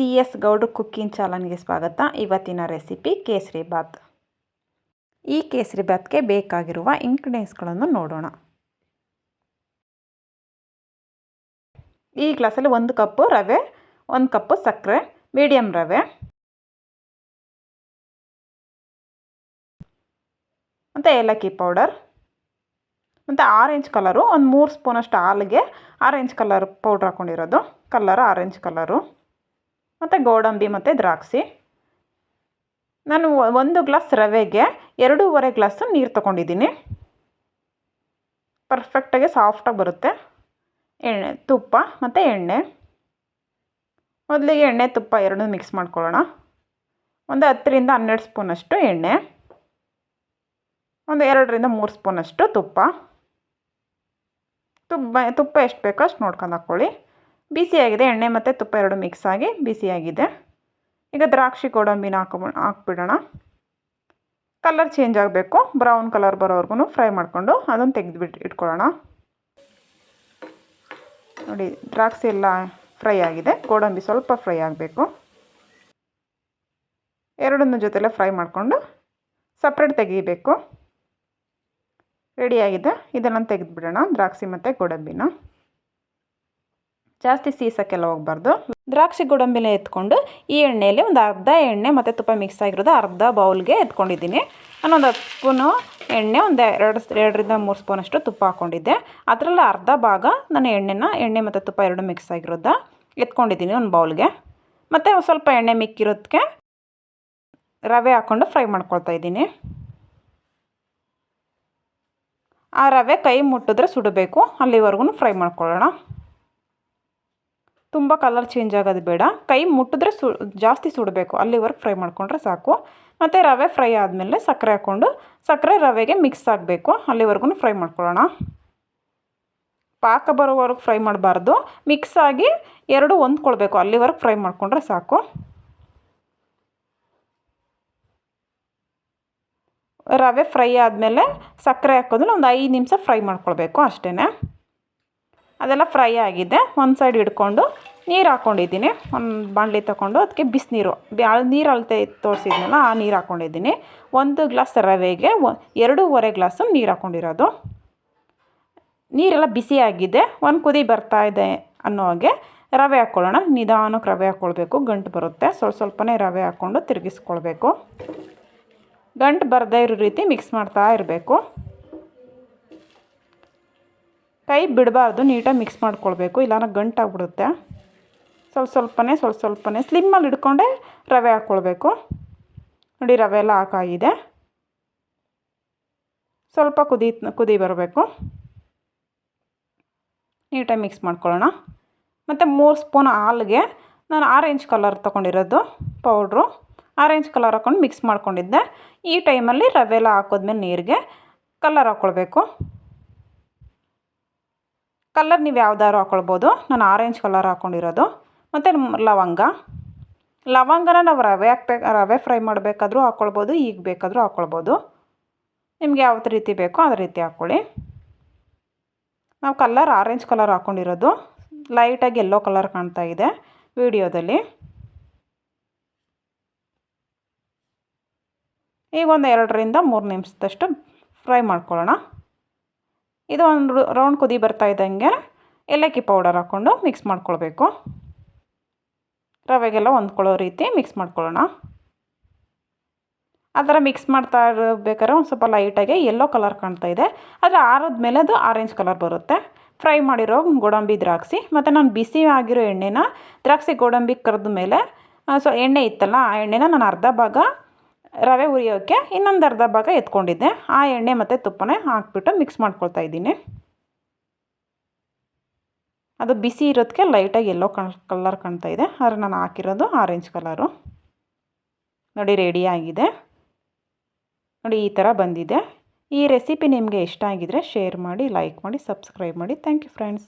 C S ಗೌಡ್ರು cooking ಚಾನಲ್ಗೆ ಸ್ವಾಗತ. ಇವತ್ತಿನ ರೆಸಿಪಿ ಕೇಸರಿ ಬಾತ್. ಈ ಕೇಸರಿ ಬಾತ್ಗೆ ಬೇಕಾಗಿರುವ ಇಂಗ್ರೀಡಿಯೆಂಟ್ಸ್ಗಳನ್ನು ನೋಡೋಣ. ಈ ಗ್ಲಾಸಲ್ಲಿ ಒಂದು ಕಪ್ಪು ರವೆ, ಒಂದು ಕಪ್ಪು ಸಕ್ಕರೆ ಮೀಡಿಯಮ್ ರವೆ, ಮತ್ತು ಏಲಕ್ಕಿ ಪೌಡರ್, ಮತ್ತು ಆರೆಂಜ್ ಕಲರು, ಒಂದು ಮೂರು ಸ್ಪೂನಷ್ಟು ಹಾಲಿಗೆ ಆರೆಂಜ್ ಕಲರ್ ಪೌಡ್ರ್ ಹಾಕ್ಕೊಂಡಿರೋದು ಕಲರ್ ಆರೆಂಜ್ ಕಲರು. ಮತ್ತು ಗೋಡಂಬಿ ಮತ್ತು ದ್ರಾಕ್ಷಿ. ನಾನು ಒಂದು ಗ್ಲಾಸ್ ರವೆಗೆ ಎರಡೂವರೆ ಗ್ಲಾಸು ನೀರು ತೊಗೊಂಡಿದ್ದೀನಿ. ಪರ್ಫೆಕ್ಟಾಗಿ ಸಾಫ್ಟಾಗಿ ಬರುತ್ತೆ. ಎಣ್ಣೆ, ತುಪ್ಪ ಮತ್ತು ಎಣ್ಣೆ. ಮೊದಲಿಗೆ ಎಣ್ಣೆ, ತುಪ್ಪ ಎರಡೂ ಮಿಕ್ಸ್ ಮಾಡ್ಕೊಳ್ಳೋಣ. ಒಂದು ಹತ್ತರಿಂದ ಹನ್ನೆರಡು ಸ್ಪೂನಷ್ಟು ಎಣ್ಣೆ. ಒಂದು ಎರಡರಿಂದ ಮೂರು ಸ್ಪೂನಷ್ಟು ತುಪ್ಪ. ತುಪ್ಪ ತುಪ್ಪ ಎಷ್ಟು ಬೇಕೋ ಅಷ್ಟು ನೋಡ್ಕೊಂಡು ಹಾಕ್ಕೊಳ್ಳಿ ಬಿಸಿಯಾಗಿದೆ, ಎಣ್ಣೆ ಮತ್ತು ತುಪ್ಪ ಎರಡು ಮಿಕ್ಸ್ ಆಗಿ ಬಿಸಿಯಾಗಿದೆ. ಈಗ ದ್ರಾಕ್ಷಿ, ಗೋಡಂಬಿನ ಹಾಕೊ, ಹಾಕ್ಬಿಡೋಣ. ಕಲರ್ ಚೇಂಜ್ ಆಗಬೇಕು ಬ್ರೌನ್ ಕಲರ್ ಬರೋವರೆಗೂ ಫ್ರೈ ಮಾಡಿಕೊಂಡು ಅದನ್ನು ತೆಗೆದುಬಿಟ್ಟು ಇಟ್ಕೊಳ್ಳೋಣ. ನೋಡಿ, ದ್ರಾಕ್ಷಿ ಎಲ್ಲ ಫ್ರೈ ಆಗಿದೆ, ಗೋಡಂಬಿ ಸ್ವಲ್ಪ ಫ್ರೈ ಆಗಬೇಕು. ಎರಡನ್ನು ಜೊತೆಲೆ ಫ್ರೈ ಮಾಡಿಕೊಂಡು ಸಪ್ರೇಟ್ ತೆಗೀಬೇಕು. ರೆಡಿಯಾಗಿದೆ ಇದನ್ನು ತೆಗೆದುಬಿಡೋಣ, ದ್ರಾಕ್ಷಿ ಮತ್ತು ಗೋಡಂಬಿನ. ಜಾಸ್ತಿ ಸೀಸಕ್ಕೆಲ್ಲ ಹೋಗ್ಬಾರ್ದು. ದ್ರಾಕ್ಷಿ ಗೋಡಂಬಿನ ಎತ್ಕೊಂಡು ಈ ಎಣ್ಣೆಯಲ್ಲಿ ಒಂದು ಅರ್ಧ ಎಣ್ಣೆ ಮತ್ತು ತುಪ್ಪ ಮಿಕ್ಸ್ ಆಗಿರೋದು ಅರ್ಧ ಬೌಲ್ಗೆ ಎತ್ಕೊಂಡಿದ್ದೀನಿ. ನಾನೊಂದು ಹತ್ತು ಸ್ಪೂನು ಎಣ್ಣೆ, ಒಂದು ಎರಡು ಎರಡರಿಂದ ಮೂರು ಸ್ಪೂನಷ್ಟು ತುಪ್ಪ ಹಾಕ್ಕೊಂಡಿದ್ದೆ. ಅದರಲ್ಲಿ ಅರ್ಧ ಭಾಗ ನಾನು ಎಣ್ಣೆನ, ಎಣ್ಣೆ ಮತ್ತು ತುಪ್ಪ ಎರಡು ಮಿಕ್ಸ್ ಆಗಿರೋದ ಎತ್ಕೊಂಡಿದ್ದೀನಿ ಒಂದು ಬೌಲ್ಗೆ. ಮತ್ತು ಸ್ವಲ್ಪ ಎಣ್ಣೆ ಮಿಕ್ಕಿರೋದಕ್ಕೆ ರವೆ ಹಾಕ್ಕೊಂಡು ಫ್ರೈ ಮಾಡ್ಕೊಳ್ತಾ ಇದ್ದೀನಿ. ಆ ರವೆ ಕೈ ಮುಟ್ಟಿದ್ರೆ ಸುಡಬೇಕು, ಅಲ್ಲಿವರೆಗೂ ಫ್ರೈ ಮಾಡ್ಕೊಳ್ಳೋಣ. ತುಂಬ ಕಲರ್ ಚೇಂಜ್ ಆಗೋದು ಬೇಡ. ಕೈ ಮುಟ್ಟಿದ್ರೆ ಸು, ಜಾಸ್ತಿ ಸುಡಬೇಕು. ಅಲ್ಲಿವರೆಗೆ ಫ್ರೈ ಮಾಡಿಕೊಂಡ್ರೆ ಸಾಕು. ಮತ್ತು ರವೆ ಫ್ರೈ ಆದಮೇಲೆ ಸಕ್ಕರೆ ಹಾಕ್ಕೊಂಡು, ಸಕ್ಕರೆ ರವೆಗೆ ಮಿಕ್ಸ್ ಆಗಬೇಕು. ಅಲ್ಲಿವರೆಗೂ ಫ್ರೈ ಮಾಡ್ಕೊಳ್ಳೋಣ. ಪಾಕ ಬರೋವರೆಗೆ ಫ್ರೈ ಮಾಡಬಾರ್ದು. ಮಿಕ್ಸ್ ಆಗಿ ಎರಡು ಹೊಂದ್ಕೊಳ್ಬೇಕು. ಅಲ್ಲಿವರೆಗೆ ಫ್ರೈ ಮಾಡಿಕೊಂಡ್ರೆ ಸಾಕು. ರವೆ ಫ್ರೈ ಆದಮೇಲೆ ಸಕ್ಕರೆ ಹಾಕೋದನ್ನ ಒಂದು ಐದು ನಿಮಿಷ ಫ್ರೈ ಮಾಡ್ಕೊಳ್ಬೇಕು ಅಷ್ಟೇ ಅದೆಲ್ಲ ಫ್ರೈ ಆಗಿದೆ. ಒಂದು ಸೈಡ್ ಹಿಡ್ಕೊಂಡು ನೀರು ಹಾಕ್ಕೊಂಡಿದ್ದೀನಿ ಒಂದು ಬಾಣಲಿ ತೊಗೊಂಡು ಅದಕ್ಕೆ ಬಿಸಿನೀರು. ನೀರು ಅಳತೆ ತೋರಿಸಿದ್ನಲ್ಲ, ಆ ನೀರು ಹಾಕ್ಕೊಂಡಿದ್ದೀನಿ ಒಂದು ಗ್ಲಾಸ್ ರವೆಗೆ ಎರಡೂವರೆ ಗ್ಲಾಸು ನೀರು ಹಾಕ್ಕೊಂಡಿರೋದು ನೀರೆಲ್ಲ ಬಿಸಿಯಾಗಿದೆ ಒಂದು ಕುದಿ ಬರ್ತಾ ಇದೆ ಅನ್ನೋ ಹಾಗೆ ರವೆ ಹಾಕ್ಕೊಳ್ಳೋಣ ನಿಧಾನಕ್ಕೆ ರವೆ ಹಾಕ್ಕೊಳ್ಬೇಕು ಗಂಟು ಬರುತ್ತೆ. ಸ್ವಲ್ಪ ಸ್ವಲ್ಪನೇ ರವೆ ಹಾಕ್ಕೊಂಡು ತಿರುಗಿಸ್ಕೊಳ್ಬೇಕು. ಗಂಟು ಬರದೇ ಇರೋ ರೀತಿ ಮಿಕ್ಸ್ ಮಾಡ್ತಾ ಇರಬೇಕು. ಕೈ ಬಿಡಬಾರ್ದು, ನೀಟಾಗಿ ಮಿಕ್ಸ್ ಮಾಡ್ಕೊಳ್ಬೇಕು. ಇಲ್ಲಾಂದ್ರೆ ಗಂಟಾಗ್ಬಿಡುತ್ತೆ. ಸ್ವಲ್ಪ ಸ್ವಲ್ಪನೇ ಸ್ವಲ್ಪ ಸ್ವಲ್ಪನೇ ಸ್ಲಿಮ್ಮಲ್ಲಿ ಹಿಡ್ಕೊಂಡೆ ರವೆ ಹಾಕ್ಕೊಳ್ಬೇಕು ನೋಡಿ ರವೆ ಎಲ್ಲ ಹಾಕಾಗಿದೆ. ಸ್ವಲ್ಪ ಕುದಿ ಕುದಿ ಬರಬೇಕು. ನೀಟಾಗಿ ಮಿಕ್ಸ್ ಮಾಡ್ಕೊಳ್ಳೋಣ. ಮತ್ತು ಮೂರು ಸ್ಪೂನ್ ಹಾಲಿಗೆ ನಾನು ಆರೆಂಜ್ ಕಲರ್ ತೊಗೊಂಡಿರೋದು ಪೌಡ್ರು ಆರೆಂಜ್ ಕಲರ್ ಹಾಕ್ಕೊಂಡು ಮಿಕ್ಸ್ ಮಾಡ್ಕೊಂಡಿದ್ದೆ. ಈ ಟೈಮಲ್ಲಿ ರವೆ ಎಲ್ಲ ಹಾಕೋದ್ಮೇಲೆ ನೀರಿಗೆ ಕಲರ್ ಹಾಕ್ಕೊಳ್ಬೇಕು ಕಲರ್ ನೀವು ಯಾವ್ದಾದ್ರು ಹಾಕ್ಕೊಳ್ಬೋದು ನಾನು ಆರೆಂಜ್ ಕಲರ್ ಹಾಕ್ಕೊಂಡಿರೋದು ಮತ್ತು ಲವಂಗ. ಲವಂಗನ ನಾವು ರವೆ ಹಾಕ್ಬೇಕು, ರವೆ ಫ್ರೈ ಮಾಡಬೇಕಾದ್ರೂ ಹಾಕ್ಕೊಳ್ಬೋದು ಈಗ ಬೇಕಾದರೂ ಹಾಕ್ಕೊಳ್ಬೋದು ನಿಮ್ಗೆ ಯಾವ ರೀತಿ ಬೇಕೋ ಅದೇ ರೀತಿ ಹಾಕ್ಕೊಳ್ಳಿ ನಾವು ಕಲರ್ ಆರೆಂಜ್ ಕಲರ್ ಹಾಕ್ಕೊಂಡಿರೋದು ಲೈಟಾಗಿ ಎಲ್ಲೋ ಕಲರ್ ಕಾಣ್ತಾ ಇದೆ ವಿಡಿಯೋದಲ್ಲಿ. ಈಗ ಒಂದು ಎರಡರಿಂದ ಮೂರು ನಿಮಿಷದಷ್ಟು ಫ್ರೈ ಮಾಡ್ಕೊಳ್ಳೋಣ. ಇದು ಒಂದು ರೌಂಡ್ ಕುದಿ ಬರ್ತಾ ಇದ್ದಂಗೆ ಏಲಕ್ಕಿ ಪೌಡರ್ ಹಾಕ್ಕೊಂಡು ಮಿಕ್ಸ್ ಮಾಡ್ಕೊಳ್ಬೇಕು. ರವೆಗೆಲ್ಲ ಹೊಂದ್ಕೊಳ್ಳೋ ರೀತಿ ಮಿಕ್ಸ್ ಮಾಡ್ಕೊಳ್ಳೋಣ. ಆ ಥರ ಮಿಕ್ಸ್ ಮಾಡ್ತಾ ಇರಬೇಕಾದ್ರೆ ಒಂದು ಸ್ವಲ್ಪ ಲೈಟಾಗಿ ಯೆಲ್ಲೋ ಕಲರ್ ಕಾಣ್ತಾ ಇದೆ. ಆದರೆ ಆರದ ಮೇಲೆ ಅದು ಆರೆಂಜ್ ಕಲರ್ ಬರುತ್ತೆ. ಫ್ರೈ ಮಾಡಿರೋ ಗೋಡಂಬಿ ದ್ರಾಕ್ಷಿ ಮತ್ತು ನಾನು ಬಿಸಿ ಆಗಿರೋ ಎಣ್ಣೆನ ದ್ರಾಕ್ಷಿ ಗೋಡಂಬಿ ಕರೆದ ಮೇಲೆ ಸೊ ಎಣ್ಣೆ ಇತ್ತಲ್ಲ, ಆ ಎಣ್ಣೆನ ನಾನು ಅರ್ಧ ಭಾಗ ರವೆ ಉರಿಯೋಕ್ಕೆ ಇನ್ನೊಂದು ಅರ್ಧ ಭಾಗ ಎತ್ಕೊಂಡಿದ್ದೆ. ಆ ಎಣ್ಣೆ ಮತ್ತು ತುಪ್ಪನೇ ಹಾಕ್ಬಿಟ್ಟು ಮಿಕ್ಸ್ ಮಾಡ್ಕೊಳ್ತಾ ಇದ್ದೀನಿ. ಅದು ಬಿಸಿ ಇರೋದಕ್ಕೆ ಲೈಟಾಗಿ ಎಲ್ಲೋ ಕಲರ್ ಕಾಣ್ತಾ ಇದೆ. ಆದರೆ ನಾನು ಹಾಕಿರೋದು ಆರೆಂಜ್ ಕಲರು ನೋಡಿ ರೆಡಿ ಆಗಿದೆ. ನೋಡಿ, ಈ ಥರ ಬಂದಿದೆ. ಈ ರೆಸಿಪಿ ನಿಮಗೆ ಇಷ್ಟ ಆಗಿದರೆ ಶೇರ್ ಮಾಡಿ ಲೈಕ್ ಮಾಡಿ ಸಬ್ಸ್ಕ್ರೈಬ್ ಮಾಡಿ. Thank you friends